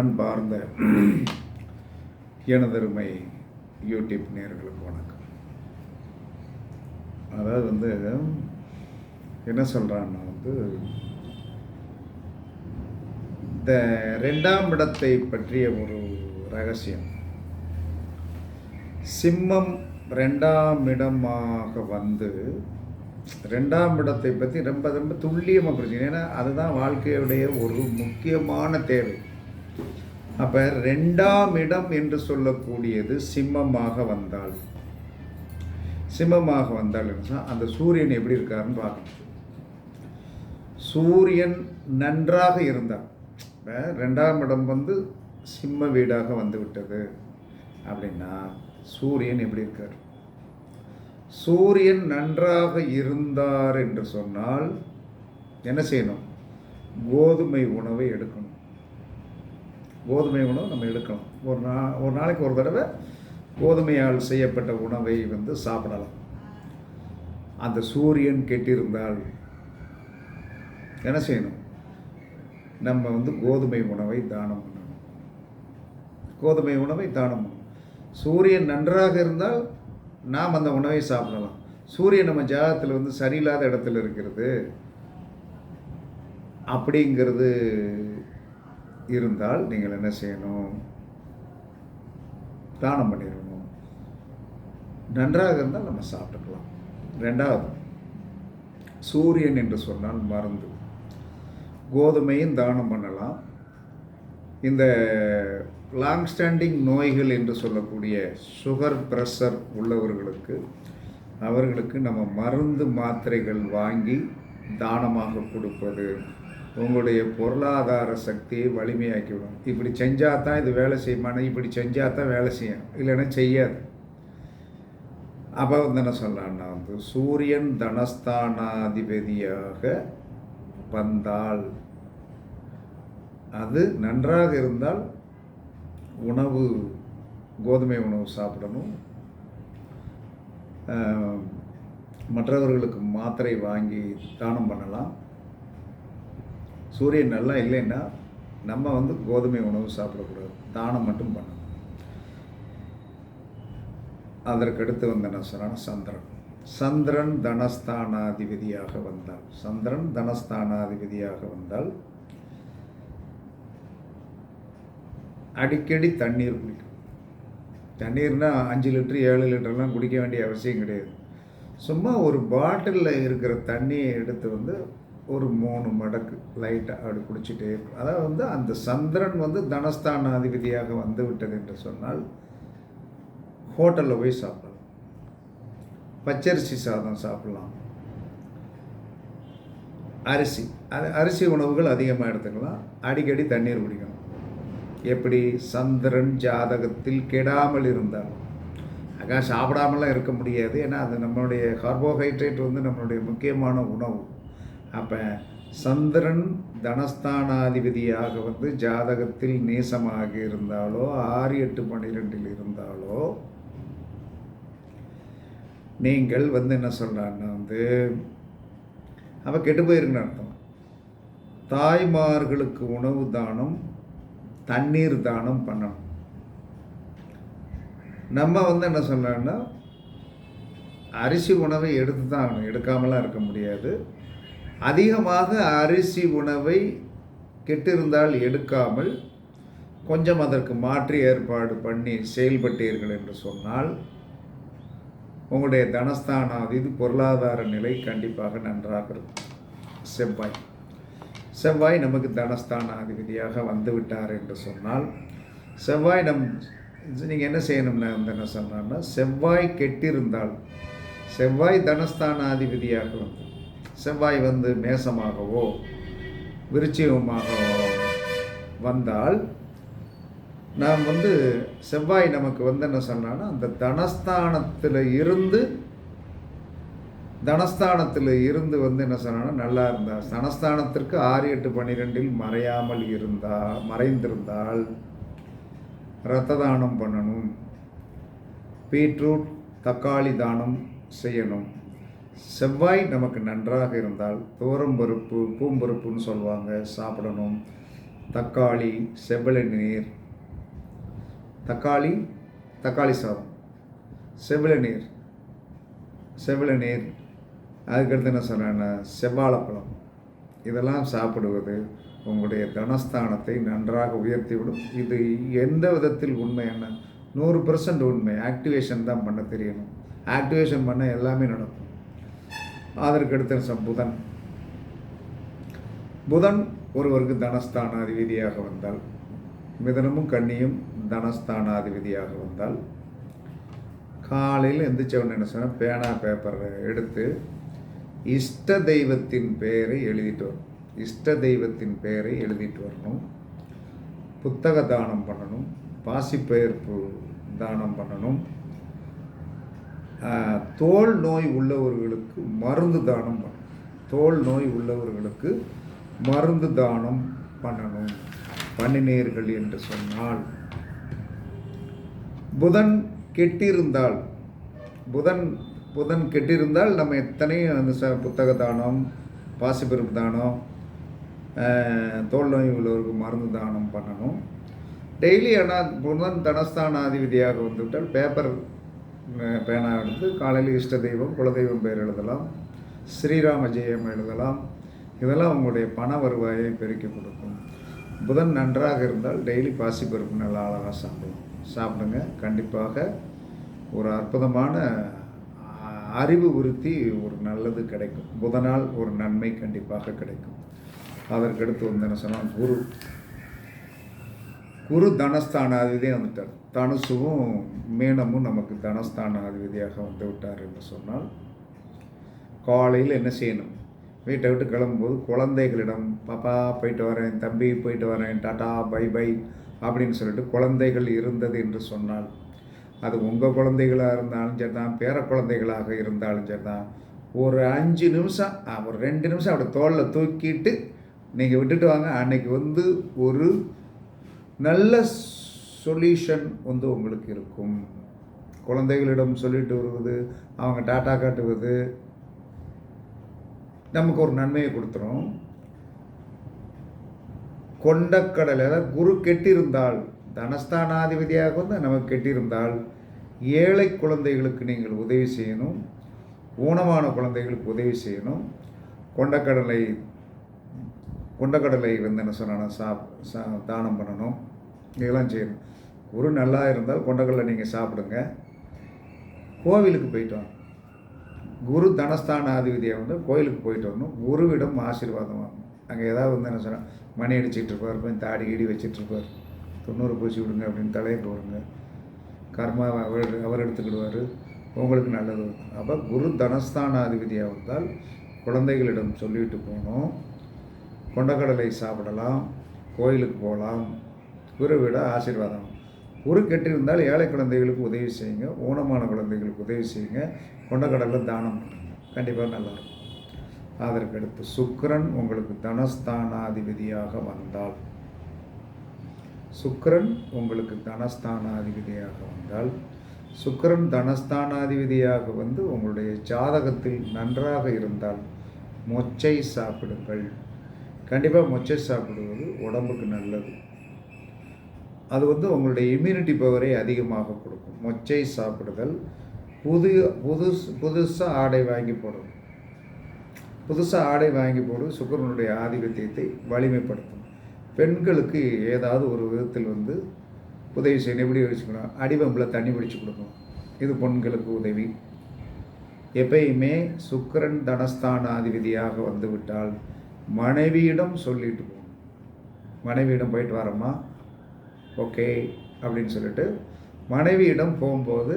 அன்பார்ந்த எனதருமை யூடியூப் நேர்களுக்கு வணக்கம். அதாவது வந்து என்ன சொல்கிறான்னா வந்து இந்த ரெண்டாம் இடத்தை பற்றிய ஒரு ரகசியம். சிம்மம் ரெண்டாம் இடமாக வந்து ரெண்டாம் இடத்தை பற்றி ரொம்ப ரொம்ப துல்லியமாக புரிஞ்சுக்கணும். ஏன்னா அதுதான் வாழ்க்கையுடைய ஒரு முக்கியமான தேவை. அப்போ ரெண்டாம் இடம் என்று சொல்லக்கூடியது சிம்மமாக வந்தால். சிம்மமாக வந்தால் அந்த சூரியன் எப்படி இருக்காருன்னு பார்க்கணும். சூரியன் நன்றாக இருந்தால் ரெண்டாம் இடம் வந்து சிம்ம வீடாக வந்து விட்டது அப்படின்னா சூரியன் எப்படி இருக்கார்? சூரியன் நன்றாக இருந்தார் என்று சொன்னால் என்ன செய்யணும்? கோதுமை உணவை எடுக்கணும். கோதுமை உணவு நம்ம எடுக்கணும். ஒரு நா ஒரு நாளைக்கு ஒரு தடவை கோதுமையால் செய்யப்பட்ட உணவை வந்து சாப்பிடலாம். அந்த சூரியன் கெட்டிருந்தால் என்ன செய்யணும்? நம்ம வந்து கோதுமை உணவை தானம் பண்ணணும். கோதுமை உணவை தானம் பண்ணணும். சூரியன் நன்றாக இருந்தால் நாம் அந்த உணவை சாப்பிடலாம். சூரியன் நம்ம ஜாதகத்தில் வந்து சரியில்லாத இடத்துல இருக்கிறது. அப்படிங்கிறது இருந்தால் நீங்கள் என்ன செய்யணும்? தானம் பண்ணிடணும் நன்றாக இருந்தால் நம்ம சாப்பிட்டுக்கலாம். ரெண்டாவது சூரியன் என்று சொன்னால் மருந்து. கோதுமையும் தானம் பண்ணலாம். இந்த லாங் ஸ்டாண்டிங் நோய்கள் என்று சொல்லக்கூடிய சுகர் ப்ரெஷர் உள்ளவர்களுக்கு அவர்களுக்கு நம்ம மருந்து மாத்திரைகள் வாங்கி தானமாக கொடுப்பது. உங்களுடைய பொருளாதார சக்தியை வலிமையாக்கிவிடும். இப்படி செஞ்சால் தான் இது வேலை செய்யுமான இப்படி செஞ்சால் தான் வேலை செய்யும். இல்லைன்னா செய்யாது. அப்போ வந்து என்ன சொல்லலாம்னா வந்து சூரியன் தனஸ்தானாதிபதியாக வந்தால் அது நன்றாக இருந்தால் உணவு கோதுமை உணவு சாப்பிடணும். மற்றவர்களுக்கு மாத்திரை வாங்கி தானம் பண்ணலாம். சூரியன் நல்லா இல்லைன்னா நம்ம வந்து கோதுமை உணவு சாப்பிடக்கூடாது. தானம் மட்டும் பண்ணணும். அதற்கடுத்து வந்து என்ன சொன்னான்னா சந்திரன். சந்திரன் தனஸ்தானாதிபதியாக வந்தால் சந்திரன் தனஸ்தானாதிபதியாக வந்தால் அடிக்கடி தண்ணீர் குடிக்கும். தண்ணீர்னால் அஞ்சு லிட்டரு ஏழு லிட்டர்லாம் குடிக்க வேண்டிய அவசியம் கிடையாது. சும்மா ஒரு பாட்டிலில் இருக்கிற தண்ணியை எடுத்து வந்து ஒரு மூணு மடக்கு லைட்டாக அப்படி குடிச்சிட்டே இருக்கும் அதாவது வந்து அந்த சந்திரன் வந்து தனஸ்தான அதிபதியாக வந்து விட்டது என்று சொன்னால் ஹோட்டலில் போய் சாப்பிடலாம். பச்சரிசி சாதம் சாப்பிடலாம். அரிசி அது அரிசி உணவுகள் அதிகமாக எடுத்துக்கலாம். அடிக்கடி தண்ணீர் குடிக்கணும் எப்படி? சந்திரன் ஜாதகத்தில் கெடாமல் இருந்தால் அக்கா சாப்பிடாமலாம் இருக்க முடியாது. ஏன்னா அது நம்மளுடைய கார்போஹைட்ரேட் வந்து நம்மளுடைய முக்கியமான உணவு. அப்போ சந்திரன் தனஸ்தானாதிபதியாக வந்து ஜாதகத்தில் நேசமாக இருந்தாலோ ஆறு எட்டு பன்னிரெண்டில் இருந்தாலோ நீங்கள் வந்து என்ன சொல்கிறான்னா வந்து அவள் கெட்டு போயிருக்குன்னு அர்த்தம். தாய்மார்களுக்கு உணவு தானம் தண்ணீர் தானம் பண்ணணும். நம்ம வந்து என்ன சொல்லலாம்னா அரிசி உணவை எடுத்து தான் ஆகணும். எடுக்காமலாம் இருக்க முடியாது. அதிகமாக அரிசி உணவை கெட்டிருந்தால் எடுக்காமல் கொஞ்சம் அதற்கு மாற்று ஏற்பாடு பண்ணி செயல்பட்டீர்கள் என்று சொன்னால் உங்களுடைய தனஸ்தானாதிபதி பொருளாதார நிலை கண்டிப்பாக நன்றாக இருக்கும். செவ்வாய். செவ்வாய் நமக்கு தனஸ்தானாதிபதியாக வந்து விட்டார் என்று சொன்னால் செவ்வாய் நம் நீங்கள் என்ன செய்யணும்னா வந்து என்ன சொன்னான்னா செவ்வாய் கெட்டிருந்தால் செவ்வாய் தனஸ்தானாதிபதியாக வந்து செவ்வாய் வந்து மேசமாகவோ விருச்சிகமாகவோ வந்தால் நாம் வந்து செவ்வாய் நமக்கு வந்து என்ன சொன்னான்னா அந்த தனஸ்தானத்தில் இருந்து தனஸ்தானத்தில் இருந்து வந்து என்ன சொன்னான்னா நல்லா இருந்தால் தனஸ்தானத்திற்கு ஆறு எட்டு பன்னிரெண்டில் மறையாமல் இருந்தால் மறைந்திருந்தால் இரத்த தானம் பண்ணணும். பீட்ரூட் தக்காளி தானம் செய்யணும். செவ்வாய் நமக்கு நன்றாக இருந்தால் துவரம் பருப்பு பூம்பருப்புன்னு சொல்லுவாங்க சாப்பிடணும். தக்காளி செவ்வளை நீர். தக்காளி தக்காளி சாதம். செவ்வளை நீர். செவ்வளை நீர். அதுக்கடுத்து என்ன சொன்னேன்னா செவ்வாழைப்பழம். இதெல்லாம் சாப்பிடுவது உங்களுடைய தனஸ்தானத்தை நன்றாக உயர்த்திவிடும். இது எந்த விதத்தில் உண்மை என்ன? நூறு பர்சன்ட் உண்மை. ஆக்டிவேஷன் தான் பண்ண தெரியணும். ஆக்டிவேஷன் பண்ண எல்லாமே நடக்கும். அதற்கடுத்து ச- புதன். புதன் ஒருவருக்கு தனஸ்தானாதிபதியாக வந்தால் மிதனமும் கண்ணியும் தனஸ்தானாதிபதியாக வந்தால் காலையில் எந்திரிச்சவன் என்ன சொன்னால் பேனா பேப்பரை எடுத்து இஷ்ட தெய்வத்தின் பெயரை எழுதிட்டு வரணும் இஷ்ட தெய்வத்தின் பெயரை எழுதிட்டு வரணும். புத்தக தானம் பண்ணணும். பாசிப்பெயர்ப்பு தானம் பண்ணணும். தோல் நோய் உள்ளவர்களுக்கு மருந்து தானம் பண்ணணும். தோல் நோய் உள்ளவர்களுக்கு மருந்து தானம் பண்ணணும். பண்ணினீர்கள் என்று சொன்னால் புதன் கெட்டிருந்தால் புதன் புதன் கெட்டிருந்தால் நம்ம எத்தனையும் அந்த ச புத்தக தானம் பாசிப்பருப்பு தானம் தோல் நோய் உள்ளவருக்கு மருந்து தானம் பண்ணணும். டெய்லி ஆனால் புதன் தனஸ்தானாதிபதியாக வந்துவிட்டால் பேப்பர் பேனா எடுத்து காலையில் இஷ்ட தெய்வம் குலதெய்வம் பெயர் எழுதலாம். ஸ்ரீராம ஜெயம் எழுதலாம். இதெல்லாம் உங்களுடைய பண வருவாயை பெருக்கி கொடுக்கும். புதன் நன்றாக இருந்தால் டெய்லி பாசிப்பருப்பு நல்லா அழகாக சாப்பிடலாம். சாப்பிடுங்க. கண்டிப்பாக ஒரு அற்புதமான அறிவு உறுத்தி ஒரு நல்லது கிடைக்கும். புதனால் ஒரு நன்மை கண்டிப்பாக கிடைக்கும். அதற்கடுத்து வந்து என்ன சொன்னால் குரு. குரு தனஸ்தானாதிபதியே வந்துட்டார். தனுசுவும் மீனமும் நமக்கு தனஸ்தானாதிபதியாக வந்து விட்டார் என்று சொன்னால் காலையில் என்ன செய்யணும்? வீட்டை விட்டு கிளம்பும்போது குழந்தைகளிடம் பாப்பா போயிட்டு வரேன் தம்பி போயிட்டு வரேன் டாட்டா பை பை அப்படின்னு சொல்லிட்டு குழந்தைகள் இருந்தது என்று சொன்னால் அது உங்கள் குழந்தைகளாக இருந்தாலும் சரி தான் பேர குழந்தைகளாக இருந்தாலும் சரி தான் ஒரு அஞ்சு நிமிஷம் ஒரு ரெண்டு நிமிஷம் அப்படி தோளில் தூக்கிட்டு நீங்கள் விட்டுட்டு வாங்க. அன்னைக்கு வந்து ஒரு நல்ல சொல்யூஷன் வந்து உங்களுக்கு இருக்கும். குழந்தைகளிடம் சொல்லிட்டு வருவது அவங்க டாட்டா காட்டுவது நமக்கு ஒரு நன்மையை கொடுத்துரும். கொண்டக்கடலை அதாவது குரு கெட்டிருந்தால் தனஸ்தானாதிபதியாக வந்து நமக்கு கெட்டிருந்தால் ஏழை குழந்தைகளுக்கு நீங்கள் உதவி செய்யணும். ஊனமான குழந்தைகளுக்கு உதவி செய்யணும். கொண்டக்கடலை கொண்டக்கடலை வந்து என்ன சொன்னா சாப் சா தானம் பண்ணணும். இதெல்லாம் செய்யணும். குரு நல்லா இருந்தால் கொண்டக்கடலை நீங்கள் சாப்பிடுங்க. கோவிலுக்கு போயிட்டு வாங்க. குரு தனஸ்தானாதிபதியாக வந்து கோயிலுக்கு போயிட்டு வரணும். குருவிடம் ஆசீர்வாதம் வாங்கணும். அங்கே ஏதாவது வந்து என்ன சொன்னால் மணி அடிச்சிட்டு இருப்பார் கொஞ்சம் தாடி கீடி வச்சிட்டு இருப்பார். தொண்ணூறு பூசி விடுங்க அப்படின்னு தலையிட்டு வருங்க. கர்மா அவர் அவர் எடுத்துக்கிடுவார். உங்களுக்கு நல்லது. அப்போ குரு தனஸ்தானாதிபதியாக வந்தால் குழந்தைகளிடம் சொல்லிட்டு போகணும். கொண்டக்கடலை சாப்பிடலாம் கோயிலுக்கு போகலாம் குருவிட ஆசீர்வாதம். குரு கெட்டிருந்தால் ஏழை குழந்தைகளுக்கு உதவி செய்யுங்க ஊனமான குழந்தைகளுக்கு உதவி செய்யுங்க கொண்டக்கடலை தானம் பண்ணுங்க. கண்டிப்பாக நல்லாயிருக்கும். அதற்கடுத்து சுக்கிரன் உங்களுக்கு தனஸ்தானாதிபதியாக வந்தால். சுக்கரன் உங்களுக்கு தனஸ்தானாதிபதியாக வந்தால். சுக்கிரன் தனஸ்தானாதிபதியாக வந்து உங்களுடைய ஜாதகத்தில் நன்றாக இருந்தால் மொச்சை சாப்பிடுங்கள். கண்டிப்பாக மொச்சை சாப்பிடுவது உடம்புக்கு நல்லது. அது வந்து உங்களுடைய இம்யூனிட்டி பவரை அதிகமாக கொடுக்கும். மொச்சை சாப்பிடுதல் புது புதுசு புதுசாக ஆடை வாங்கி போடும் புதுசாக ஆடை வாங்கி போடும் சுக்கரனுடைய ஆதிபத்தியத்தை வலிமைப்படுத்தும். பெண்களுக்கு ஏதாவது ஒரு விதத்தில் வந்து உதவி செய்யணும். எப்படி வச்சுக்கணும் அடிவம்பில் தண்ணி பிடிச்சி கொடுக்கணும். இது பெண்களுக்கு உதவி. எப்பயுமே சுக்கிரன் தனஸ்தானாதிபதியாக வந்துவிட்டால் விட்டால் மனைவியிடம் சொல்லிட்டு போகணும் மனைவியிடம் போயிட்டு வரம்மா. ஓகே அப்படின்னு சொல்லிட்டு மனைவியிடம் போகும்போது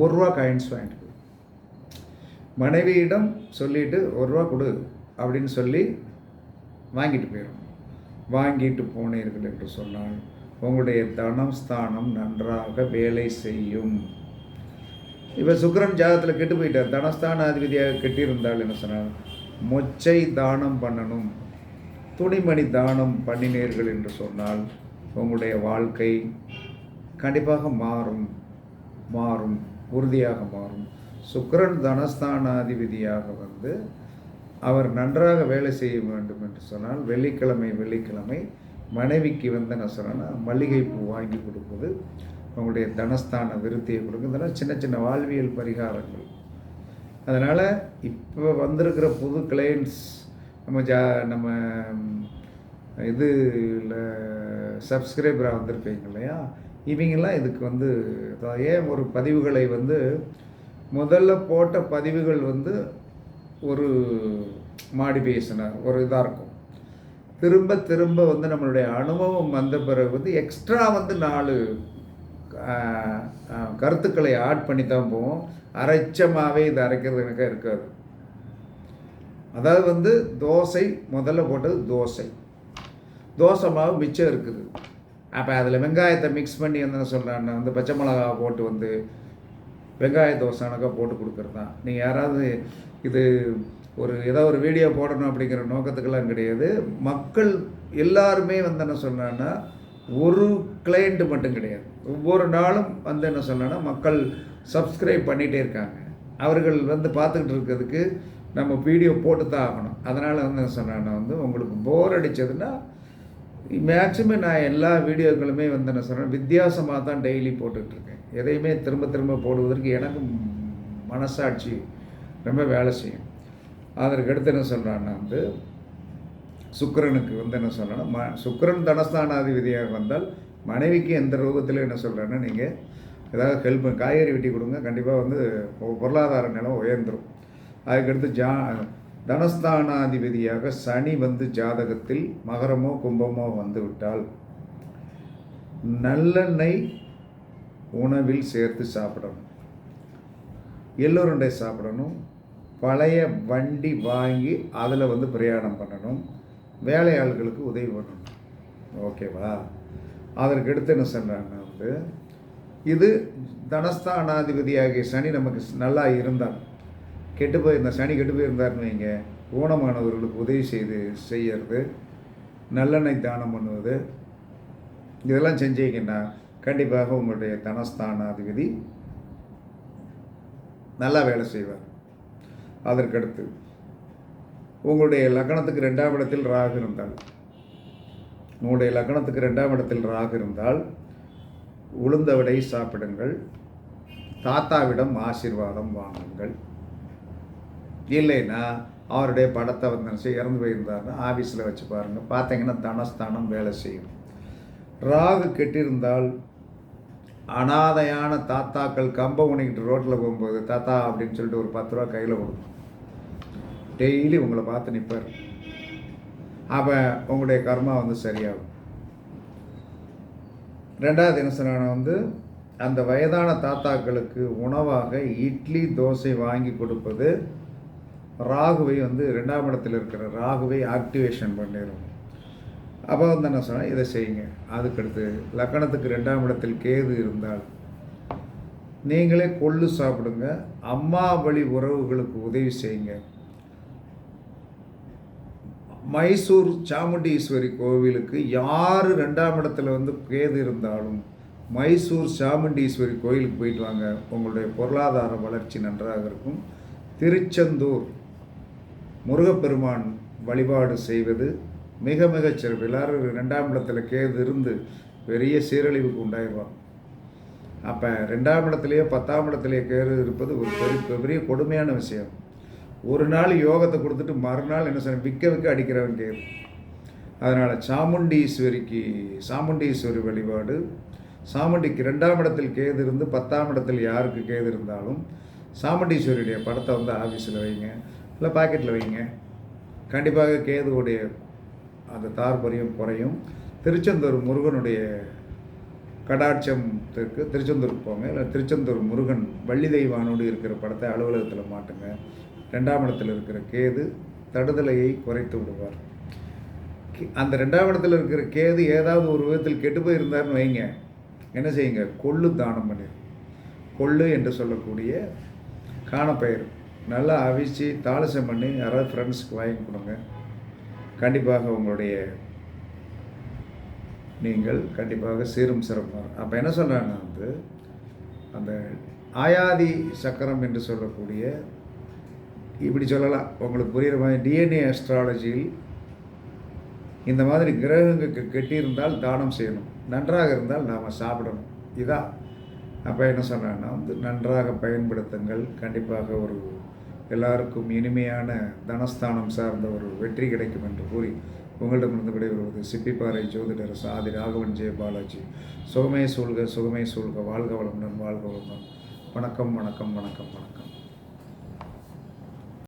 ஒரு ரூபா காயின்ஸ் வாங்கிட்டு மனைவியிடம் சொல்லிட்டு ஒரு ரூபா கொடு அப்படின்னு சொல்லி வாங்கிட்டு போயிடும் வாங்கிட்டு போனீர்கள் என்று சொன்னால் உங்களுடைய தனம் ஸ்தானம் நன்றாக வேலை செய்யும். இப்போ சுக்கரன் ஜாதகத்தில் கெட்டு போயிட்டார். தனஸ்தானாதிபதியாக கெட்டியிருந்தால் என்ன சொன்னார்? மொச்சை தானம் பண்ணணும். துணிமணி தானம் பண்ணினீர்கள் என்று சொன்னால் உங்களுடைய வாழ்க்கை கண்டிப்பாக மாறும் மாறும் உறுதியாக மாறும். சுக்கரன் தனஸ்தானாதிபதியாக வந்து அவர் நன்றாக வேலை செய்ய வேண்டும் என்று சொன்னால் வெள்ளிக்கிழமை வெள்ளிக்கிழமை மனைவிக்கு வந்த நசரனா சொன்னேன்னா மல்லிகைப்பூ வாங்கி கொடுப்பது உங்களுடைய தனஸ்தான விருத்தியை கொடுக்கும். இதெல்லாம் சின்ன சின்ன வாழ்வியல் பரிகாரங்கள். அதனால் இப்போ வந்திருக்கிற புது கிளைண்ட்ஸ் நம்ம ஜா நம்ம இது சப்ஸ்கிரைபராக வந்திருப்பீங்க இல்லையா? இவங்கெல்லாம் இதுக்கு வந்து ஏன் ஒரு பதிவுகளை வந்து முதல்ல போட்ட பதிவுகள் வந்து ஒரு மாடிஃபிகேஷனாக ஒரு இதாக இருக்கும். திரும்ப திரும்ப வந்து நம்மளுடைய அனுபவம் வந்த பிறகு வந்து எக்ஸ்ட்ரா வந்து நாலு கருத்துக்களை ஆட் பண்ணி தான் போவோம். அரைச்சமாகவே இது அரைக்கிறது எனக்கு இருக்காது. அதாவது வந்து தோசை முதல்ல போட்டது தோசை. தோசை மாவு மிச்சம் இருக்குது. அப்போ அதில் வெங்காயத்தை மிக்ஸ் பண்ணி என்ன சொல்கிறான்னு வந்து பச்சை மிளகா போட்டு வந்து வெங்காய தோசைனாக்கா போட்டு கொடுக்குறது? தான் நீங்கள் யாராவது இது ஒரு ஏதோ ஒரு வீடியோ போடணும் அப்படிங்கிற நோக்கத்துக்கெல்லாம் கிடையாது. மக்கள் எல்லாருமே வந்து என்ன சொன்னான்னா ஒரு கிளையண்ட்டு மட்டும் கிடையாது. ஒவ்வொரு நாளும் வந்து என்ன சொன்னான்னா மக்கள் சப்ஸ்கிரைப் பண்ணிகிட்டே இருக்காங்க. அவர்கள் வந்து பார்த்துக்கிட்டு இருக்கிறதுக்கு நம்ம வீடியோ போட்டு தான் ஆகணும். அதனால் வந்து என்ன சொன்னான்னா வந்து உங்களுக்கு போர் அடித்ததுன்னா மேக்ஸிமம் நான் எல்லா வீடியோக்களுமே வந்து என்ன சொல்கிறேன் வித்தியாசமாக தான் டெய்லி போட்டுட்ருக்கேன் எதையுமே திரும்ப திரும்ப போடுவதற்கு எனக்கு மனசாட்சி ரொம்ப வேலை செய்யும். அதற்கு அடுத்து என்ன சொல்கிறான்னா வந்து சுக்கிரனுக்கு வந்து என்ன சொல்கிறேன்னா ம சுக்கிரன் தனஸ்தானாதிபதியாக வந்தால் மனைவிக்கு எந்த ரூபத்தில் என்ன சொல்கிறேன்னா நீங்கள் ஏதாவது ஹெல்ப் காய்கறி வெட்டி கொடுங்க கண்டிப்பாக வந்து பொருளாதார நிலம் உயர்ந்துடும் அதுக்கடுத்து ஜா தனஸ்தானாதிபதியாக சனி வந்து ஜாதகத்தில் மகரமோ கும்பமோ வந்து விட்டால் நல்லெண்ணெய் உணவில் சேர்த்து சாப்பிடணும். எல்லோருண்டை சாப்பிடணும். பழைய வண்டி வாங்கி அதில் வந்து பிரயாணம் பண்ணணும். வேலையாள்களுக்கு உதவி பண்ணணும். ஓகேவா அதற்கு அடுத்து என்ன சொல்கிறாங்கன்னா வந்து இது தனஸ்தானாதிபதியாகிய சனி நமக்கு நல்லா இருந்தால் கெட்டு போயிருந்த சனி கெட்டு போயிருந்தார்னு வைங்க. ஊனமானவர்களுக்கு உதவி செய்து செய்யறது நல்லெண்ணெய் தானம் பண்ணுவது இதெல்லாம் செஞ்சீங்கன்னா கண்டிப்பாக உங்களுடைய தனஸ்தானாதிபதி நல்லா வேலை செய்வார். அதற்கடுத்து உங்களுடைய லக்னத்துக்கு ரெண்டாம் இடத்தில் ராகு இருந்தால் உங்களுடைய லக்னத்துக்கு ரெண்டாம் இடத்தில் ராகு இருந்தால் உளுந்த விடை சாப்பிடுங்கள். தாத்தாவிடம் ஆசீர்வாதம் வாங்குங்கள். இல்லைன்னா அவருடைய படத்தை வந்து இறந்து போயிருந்தாருன்னா ஆஃபீஸில் வச்சு பாருங்கள் பார்த்தீங்கன்னா தனஸ்தானம் வேலை செய்யும். ராகு கெட்டிருந்தால் அனாதையான தாத்தாக்கள் கம்பம் உணிக்கிட்டு ரோட்டில் போகும்போது தாத்தா அப்படின்னு சொல்லிட்டு ஒரு பத்து ரூபா கையில் கொடுக்கும். டெய்லி உங்களை பார்த்து நிற்பார் அப்போ உங்களுடைய கர்மா வந்து சரியாகும். ரெண்டாவது என்ன வந்து அந்த வயதான தாத்தாக்களுக்கு உணவாக இட்லி தோசை வாங்கி கொடுப்பது ராகுவை வந்து ரெண்டாம் இடத்தில் இருக்கிற ராகுவை ஆக்டிவேஷன் பண்ணிடும் அப்போ வந்து என்ன சொன்னால் இதை செய்யுங்க. அதுக்கடுத்து லக்கணத்துக்கு ரெண்டாம் இடத்தில் கேது இருந்தால் நீங்களே கொள்ளு சாப்பிடுங்க. அம்மா வழி உறவுகளுக்கு உதவி செய்யுங்க. மைசூர் சாமுண்டீஸ்வரி கோவிலுக்கு யார் ரெண்டாம் இடத்துல வந்து கேது இருந்தாலும் மைசூர் சாமுண்டீஸ்வரி கோயிலுக்கு போயிட்டு வாங்க. உங்களுடைய பொருளாதார வளர்ச்சி நன்றாக இருக்கும். திருச்செந்தூர் முருகப்பெருமான் வழிபாடு செய்வது மிக மிகச் சிறப்பு. எல்லாரும் ரெண்டாம் இடத்துல கேது இருந்து பெரிய சீரழிவுக்கு உண்டாயிடுவாங்க. அப்போ ரெண்டாம் இடத்துலையோ பத்தாம் இடத்துலையோ கேது இருப்பது ஒரு பெரிய பெரிய கொடுமையான விஷயம். ஒரு நாள் யோகத்தை கொடுத்துட்டு மறுநாள் என்ன செய்ய விற்க விற்க அடிக்கிறவன் கேது அதனால் சாமுண்டீஸ்வரிக்கு சாமுண்டீஸ்வரி வழிபாடு. சாமுண்டிக்கு ரெண்டாம் இடத்தில் கேது இருந்து பத்தாம் இடத்தில் யாருக்கு கேது இருந்தாலும் சாமுண்டீஸ்வரியுடைய படத்தை வந்து ஆஃபீஸில் வைங்க. இல்லை பாக்கெட்டில் வைங்க. கண்டிப்பாக கேதுவுடைய அந்த தார்பரியம் குறையும். திருச்செந்தூர் முருகனுடைய கடாட்சத்துக்கு திருச்செந்தூருக்கு போங்க. இல்லை திருச்செந்தூர் முருகன் வள்ளி தெய்வானோடு இருக்கிற படத்தை அலுவலகத்தில் மாட்டுங்க. ரெண்டாம் இடத்தில் இருக்கிற கேது தடுதலையை குறைத்து விடுவார். அந்த ரெண்டாம் இடத்துல இருக்கிற கேது ஏதாவது ஒரு விதத்தில் கெட்டு போயிருந்தார்னு வைங்க. என்ன செய்யுங்க? கொள்ளு தானம் பண்ணிடு கொள்ளு என்று சொல்லக்கூடிய காணப்பயிர். நல்லா அவிச்சு தாளசம் பண்ணி யாராவது ஃப்ரெண்ட்ஸ்க்கு வாங்கி கொடுங்க. கண்டிப்பாக உங்களுடைய நீங்கள் கண்டிப்பாக சீரும் சிறப்பாக அப்போ என்ன சொல்கிறாங்கன்னா வந்து அந்த ஆயாதி சக்கரம் என்று சொல்லக்கூடிய இப்படி சொல்லலாம். உங்களுக்கு புரிகிற மாதிரி டிஎன்ஏ அஸ்ட்ராலஜியில் இந்த மாதிரி கிரகங்களுக்கு கெட்டியிருந்தால் தானம் செய்யணும். நன்றாக இருந்தால் நாம் சாப்பிடணும். இதான் அப்போ என்ன சொன்னான்னா வந்து நன்றாக பயன்படுத்துங்கள். கண்டிப்பாக ஒரு எல்லாருக்கும் இனிமையான தனஸ்தானம் சார்ந்த ஒரு வெற்றி கிடைக்கும் என்று கூறி உங்களிடமிருந்து விடைபெறுவது சிப்பிப்பாறை ஜோதிடர் சாதி ராகவன் ஜெய பாலாஜி. சுகமே சூழ்க சுகமே சூழ்க. வாழ்க வளமுடன் வாழ்க வளமுடன். வணக்கம் வணக்கம் வணக்கம் வணக்கம்.